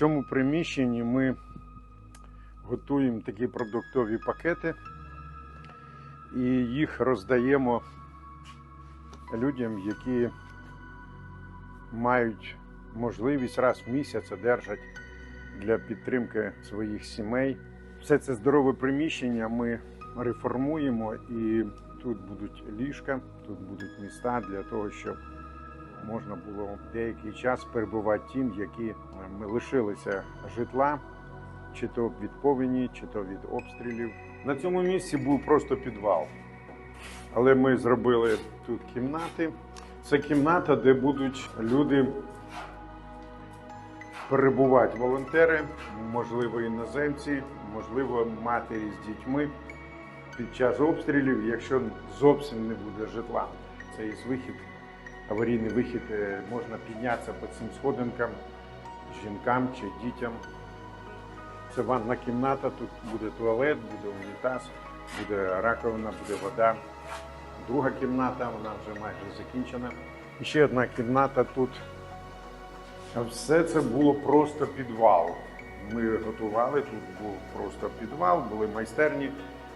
цьому приміщенні ми готуємо такі продуктові пакети і їх роздаємо людям, які мають можливість раз в місяць одержати для підтримки своїх сімей. Все це здорове приміщення ми реформуємо і тут будуть ліжка, тут будуть міста для того, щоб можна було деякий час перебувати тим, які е, ми лишилися житла, чи то від повені, чи то від обстрілів. На цьому місці був просто підвал. Але ми зробили тут кімнати. Це кімната, де будуть люди перебувати волонтери, можливо, іноземці, можливо, матері з дітьми під час обстрілів, якщо зовсім не буде житла. Це є вихід, аварійний вихід, е, можна піднятися по цим сходинкам жінкам чи дітям. Це ванна кімната, тут буде туалет, буде унітаз, буде раковина, буде вода. Друга кімната, вона вже майже закінчена. І ще одна кімната тут. Все це було просто підвал. Ми готували, тут був просто підвал, були майстерні.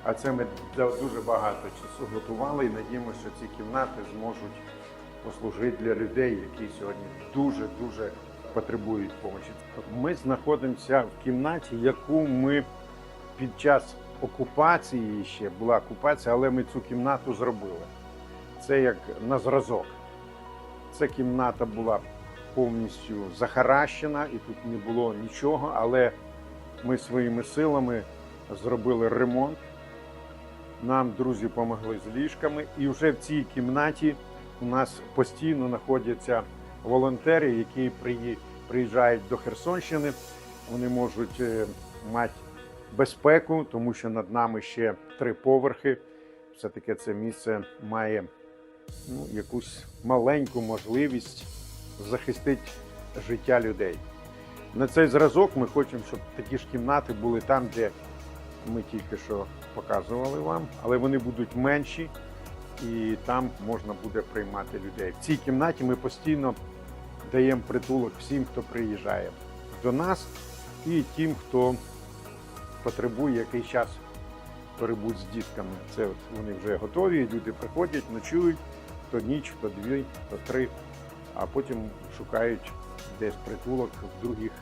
А це ми дуже багато часу готували і надіємося, що ці кімнати зможуть послужити для людей, які сьогодні дуже-дуже потребують допомоги. Ми знаходимося в кімнаті, яку ми під час окупації ще була окупація, але ми цю кімнату зробили. Це як на зразок. Ця кімната була повністю захаращена, і тут не було нічого, але ми своїми силами зробили ремонт. Нам друзі допомогли з ліжками, і вже в цій кімнаті у нас постійно знаходяться волонтери, які приїжджають до Херсонщини. Вони можуть е, мати безпеку, тому що над нами ще три поверхи. Все-таки це місце має ну, якусь маленьку можливість захистити життя людей. На цей зразок ми хочемо, щоб такі ж кімнати були там, де ми тільки що показували вам, але вони будуть менші, і там можна буде приймати людей. В цій кімнаті ми постійно даємо притулок всім, хто приїжджає до нас, і тим, хто потребує якийсь час перебути з дітками. Це от вони вже готові, люди приходять, ночують то ніч, то дві, то три, а потім шукають десь притулок в других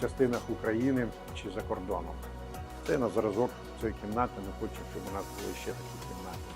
частинах України чи за кордоном. Це на зразок цієї кімнати. Ми хочемо, щоб у нас були ще такі кімнати.